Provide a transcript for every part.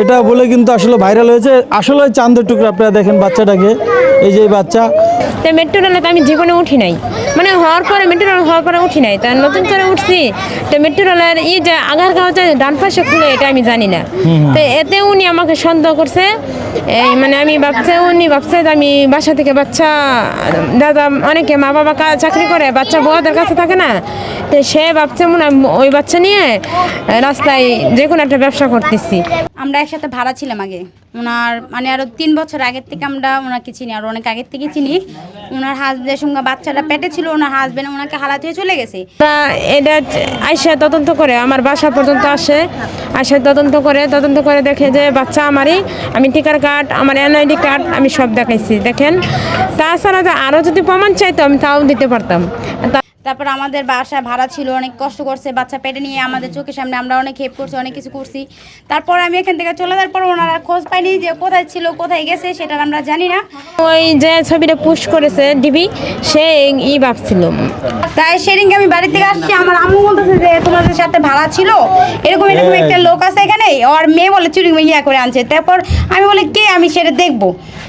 এটা বলে কিন্তু আসলে ভাইরাল হয়েছে। আসলে চান্দের টুকরা আপনারা দেখেন বাচ্চাটাকে। এই যে বাচ্চা। তো মেট্রো রেলে তো আমি জীবনে উঠি নাই। মানে হওয়ার পরে মেট্রো রেল হওয়ার পরে উঠি নাই। তা নতুন করে উঠছি তো মেট্রো রেলের ই যে আগার কাগজে ডান পাশে খুলে এটা আমি জানি না। তো এতে উনি আমাকে সন্দেহ করছে এই মানে আমি ভাবছে উনি ভাবছে যে আমি বাসা থেকে বাচ্চা দাদা অনেকে মা বাবা কা- চাকরি করে বাচ্চা বউদের কাছে থাকে না। তো সে ভাবছে মনে হয় ওই বাচ্চা নিয়ে রাস্তায় যে কোনো একটা ব্যবসা করতেছি। আমরা একসাথে ভাড়া ছিলাম আগে। ওনার মানে আরও তিন বছর আগের থেকে আমরা ওনাকে চিনি আর অনেক আগের থেকে চিনি। ওনার হাজবেন্ডের সঙ্গে বাচ্চাটা পেটে ছিল ওনার হাজবেন্ড ওনাকে হালাত হয়ে চলে গেছে। এটা আইসা তদন্ত করে, আমার বাসা পর্যন্ত আসে। আসে তদন্ত করে তদন্ত করে দেখে যে বাচ্চা আমারই, আমি টিকার কার্ড, আমার এনআইডি কার্ড, আমি সব দেখাইছি, দেখেন। তাছাড়া আরও যদি প্রমাণ চাইতো, আমি তাও দিতে পারতাম। তারপর আমাদের বাসায় ভাড়া ছিল অনেক কষ্ট করছে বাচ্চা পেটে নিয়ে আমাদের চোখের সামনে আমরা অনেক হেল্প করছি অনেক কিছু করছি। তারপর আমি এখান থেকে চলে যাওয়ার পর ওনারা খোঁজ পাইনি যে কোথায় ছিল কোথায় গেছে সেটা আমরা জানি না। ওই যে ছবিটা পুশ করেছে ডিবি সে ই ভাবছিল। তাই সেদিনকে আমি বাড়ি থেকে আসছি আমার আম্মু বলতেছে যে তোমাদের সাথে ভাড়া ছিল এরকম এরকম একটা লোক আছে এখানে আর মেয়ে বলে চুরি ইয়া করে আনছে। তারপর আমি বলি কে? আমি সেটা দেখব।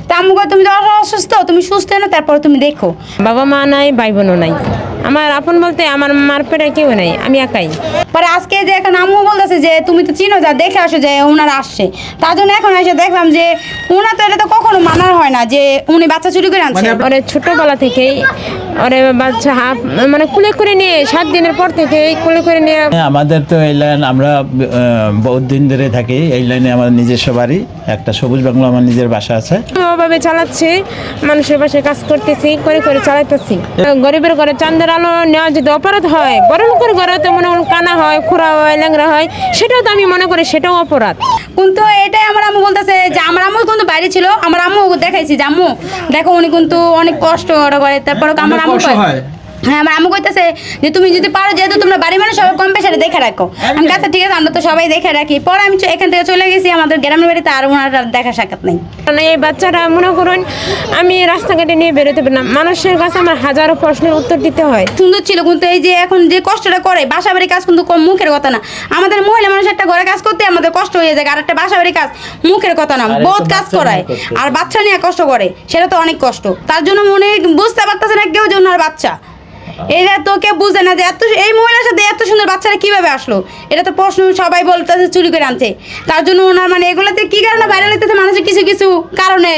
তা আম্মু তুমি তো অসুস্থ তুমি সুস্থ না তারপর তুমি দেখো। বাবা মা নাই ভাই বোনও নাই। আমার আপন বলতে আমার মার পেটে কেউ নাই আমি একাই। পরে আজকে যে এখন আম্মু বলতেছে যে তুমি তো চিনো যা দেখে আসো যে ওনারা আসছে। তার জন্য এখন এসে দেখলাম যে ওনার তো এটা তো কখনো মানার হয় না যে উনি বাচ্চা চুরি করে আনছে। পরে ছোটবেলা থেকেই ওরে বাচ্চা হাফ মানে কুলে করে নিয়ে সাত দিনের পর থেকে কুলে করে নিয়ে হ্যাঁ, আমাদের তো এই লাইন আমরা বহুত দিন ধরে থাকি এই লাইনে আমার নিজস্ব বাড়ি একটা সবুজ বাংলা আমার নিজের বাসা আছে। ওভাবে চালাচ্ছি মানুষের পাশে কাজ করতেছি করে করে চালাইতেছি। গরিবের ঘরে চান্দের আলো নেওয়া যদি অপরাধ হয় বড় লোকের ঘরে তো মনে হয় কানা হয় খুঁড়া হয় ল্যাংরা হয় সেটাও তো আমি মনে করি সেটাও অপরাধ। কিন্তু এটাই আমার আম্মু বলতেছে যে আমার আম্মু কিন্তু বাইরে ছিল আমার আম্মু দেখাইছি যে আম্মু দেখো উনি কিন্তু অনেক কষ্ট করে তারপর আমার আম্মু কয়- হ্যাঁ আমার আম্মু কইতেছে যে তুমি যদি পারো যেহেতু তোমরা বাড়ি মানুষ সবাই কম পেশারে দেখে রাখো। আমি কাছে ঠিক আছে আমরা তো সবাই দেখে রাখি। পরে আমি এখান থেকে চলে গেছি আমাদের গ্রামের বাড়িতে আর ওনার আর দেখা সাক্ষাৎ নেই। মানে এই বাচ্চারা মনে করুন আমি রাস্তাঘাটে নিয়ে বেরোতে পারি না মানুষের কাছে আমার হাজারো প্রশ্নের উত্তর দিতে হয়। সুন্দর ছিল কিন্তু এই যে এখন যে কষ্টটা করে বাসা বাড়ি কাজ কিন্তু কম মুখের কথা না। আমাদের মহিলা মানুষ একটা ঘরে কাজ করতে আমাদের কষ্ট হয়ে যায় আর একটা বাসা বাড়ি কাজ মুখের কথা না বহুত কাজ করায়। আর বাচ্চা নিয়ে কষ্ট করে সেটা তো অনেক কষ্ট। তার জন্য মনে বুঝতে পারতেছে না কেউ জন্য আর বাচ্চা। এটা তোকে বুঝে না যে এত এই মহিলার সাথে এত সুন্দর বাচ্চারা কীভাবে আসলো? এটা তো প্রশ্ন সবাই বলতেছে, চুরি করে আনছে। তার জন্য ওনার মানে এগুলোতে কি কারণে ভাইরাল হইতেছে? মানুষের কিছু কিছু কারণে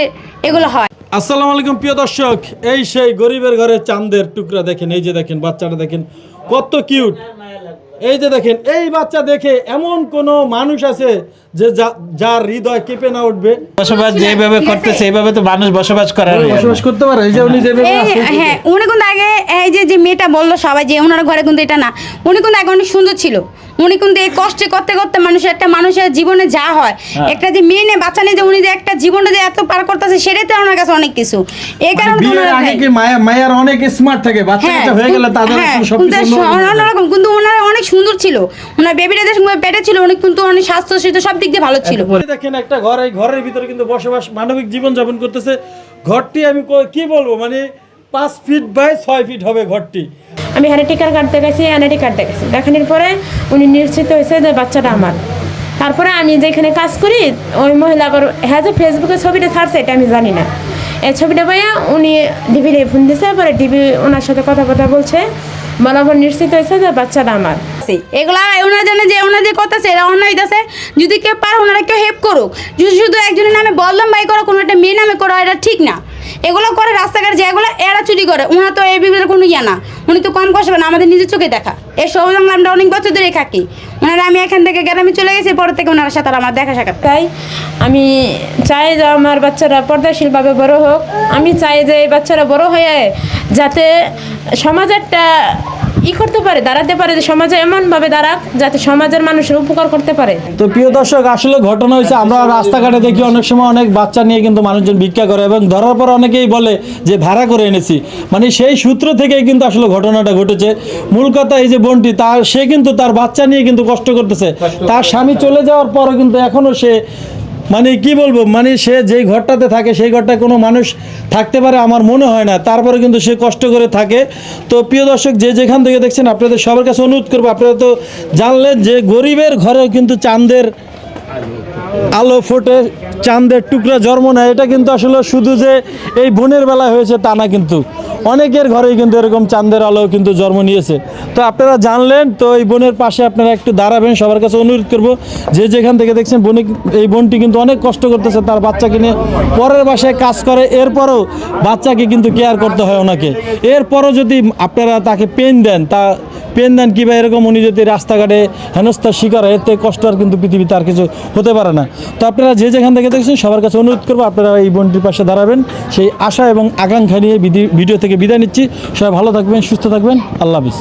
এগুলো হয়। আসসালামু আলাইকুম, প্রিয় দর্শক। এই সেই গরিবের ঘরে চাঁদের টুকরা দেখেন, এই যে দেখেন, বাচ্চাটা দেখেন, কত কিউট এই যে দেখেন এই বাচ্চা দেখে এমন কোন মানুষ আছে যে যা- যার হৃদয় কেঁপে না উঠবে। বসবাস যেভাবে করতেছে সেইভাবে তো মানুষ বসবাস করে বসবাস করতে পারে এই যে উনি যেভাবে আছে হ্যাঁ উনি কিন্তু আগে এই যে যে মেয়েটা বলল সবাই যে ওনার ঘরে কিন্তু এটা না। উনি কিন্তু আগে অনেক সুন্দর ছিল। উনি কিন্তু এই কষ্টে করতে করতে মানুষের একটা মানুষের জীবনে যা হয় একটা যে মেয়ে নিয়ে বাচ্চা নিয়ে যে উনি যে একটা জীবনটা যে এত পার করতেছে সেটাই তো ওনার কাছে অনেক কিছু। এই কারণে তো বিয়ের আগে কি মায়া মায়ার অনেক স্মার্ট থাকে বাচ্চা হ্যাঁ, কাচ্চা হয়ে গেলে তাদের হ্যাঁ, সব কিছু হয়ে। অন্যরকম কিন্তু ওনার অনেক সুন্দর ছিল। ওনার বেবিটা যে সময় পেটে ছিল উনি কিন্তু অনেক স্বাস্থ্য সুস্থ সব দিক দিয়ে ভালো ছিল। দেখেন একটা ঘর এই ঘরের ভিতরে কিন্তু বসবাস মানবিক জীবন যাপন করতেছে। ঘরটি আমি কি বলব? মানে পাঁচ ফিট বাই ছয় ফিট হবে ঘরটি। আমি এখানে টিকার কার্ড দেখাইছি এনআইডি কার্ড দেখাইছি। দেখানোর পরে উনি নিশ্চিত হয়েছে যে বাচ্চাটা আমার। তারপরে আমি যেখানে কাজ করি, ওই মহিলা আবার হ্যাঁ যে ফেসবুকে ছবিটা ছাড়ছে, এটা আমি জানি না। এই ছবিটা পাইয়া উনি ডিবির ফোন দিছে, পরে ডিবি ওনার সাথে কথা কথা বলছে বরাবর নিশ্চিত হয়েছে যে বাচ্চাটা আমার। আছে। এগুলা ওনারা জানে যে ওনারা যে করতেছে এরা অন্য হইতেছে। যদি কেউ পারে ওনারা কেউ হেল্প করুক। যদি শুধু একজনের নামে বদলাম বাই করো, কোনো একটা মেয়ে নামে করো, এটা ঠিক না। এগুলো করে রাস্তাঘাট যেগুলো এরা চুরি করে। উনার তো এই বিপদের কোনো ইয়ে না। উনি তো কম কষ্ট না আমাদের নিজের চোখে দেখা। এই সবুজ বাংলা আমরা অনেক বছর ধরে থাকি। ওনারা আমি এখান থেকে গ্রামে চলে গেছি, পরে থেকে ওনার সাথে আমার দেখা সাক্ষাৎ তাই আমি চাই যে আমার বাচ্চারা পর্দাশীলভাবে বড় হোক। আমি চাই যে এই বাচ্চারা বড় হয়ে যাতে সমাজ একটা ই করতে পারে, দাঁড়াতে পারে যে সমাজে এমনভাবে দাঁড়াক যাতে সমাজের মানুষের উপকার করতে পারে। তো প্রিয় দর্শক, আসলে ঘটনা হয়েছে, আমরা রাস্তাঘাটে দেখি অনেক সময় অনেক বাচ্চা নিয়ে কিন্তু মানুষজন ভিক্ষা করে এবং ধরার পর অনেকেই বলে যে, ভাড়া করে এনেছি। মানে সেই সূত্র থেকেই কিন্তু আসলে ঘটনাটা ঘটেছে। মূল কথা এই যে বোনটি তার সে কিন্তু তার বাচ্চা নিয়ে কিন্তু কষ্ট করতেছে। তার স্বামী চলে যাওয়ার পরও কিন্তু এখনও সে মানে কি বলব মানে সে যেই ঘরটাতে থাকে, সেই ঘরটায় কোনো মানুষ থাকতে পারে আমার মনে হয় না। তারপরে কিন্তু সে কষ্ট করে থাকে। তো প্রিয় দর্শক, যে যেখান থেকে দেখছেন, আপনাদের সবার কাছে অনুরোধ করব, আপনারা তো জানলেন যে গরিবের ঘরেও কিন্তু চাঁদের আলো ফোটে, চাঁদের টুকরা জন্ম নেয়। এটা কিন্তু আসলে শুধু যে এই বোনের বেলায় হয়েছে তা না কিন্তু। অনেকের ঘরেই কিন্তু এরকম চাঁদের আলো কিন্তু জন্ম নিয়েছে। তো আপনারা জানলেন, তো এই বোনের পাশে আপনারা একটু দাঁড়াবেন, সবার কাছে অনুরোধ করব। যে যেখান থেকে দেখছেন বোনে এই বোনটি কিন্তু অনেক কষ্ট করতেছে, তার বাচ্চাকে নিয়ে পরের বাসায় কাজ করে, এরপরও বাচ্চাকে কিন্তু কেয়ার করতে হয় ওনাকে। এরপরও যদি আপনারা তাকে পেন দেন, তা পেন দেন কিংবা এরকম উনি যদি রাস্তাঘাটে হেনস্থার শিকার হয়, এতে কষ্ট আর কিন্তু পৃথিবীতে আর কিছু হতে পারে না। তো আপনারা যে যেখান থেকে দেখছেন, সবার কাছে অনুরোধ করব, আপনারা এই বোনটির পাশে দাঁড়াবেন। সেই আশা এবং আকাঙ্ক্ষা নিয়ে ভিডিও থেকে বিদায় নিচ্ছি। সবাই ভালো থাকবেন, সুস্থ থাকবেন। আল্লাহ হাফিজ।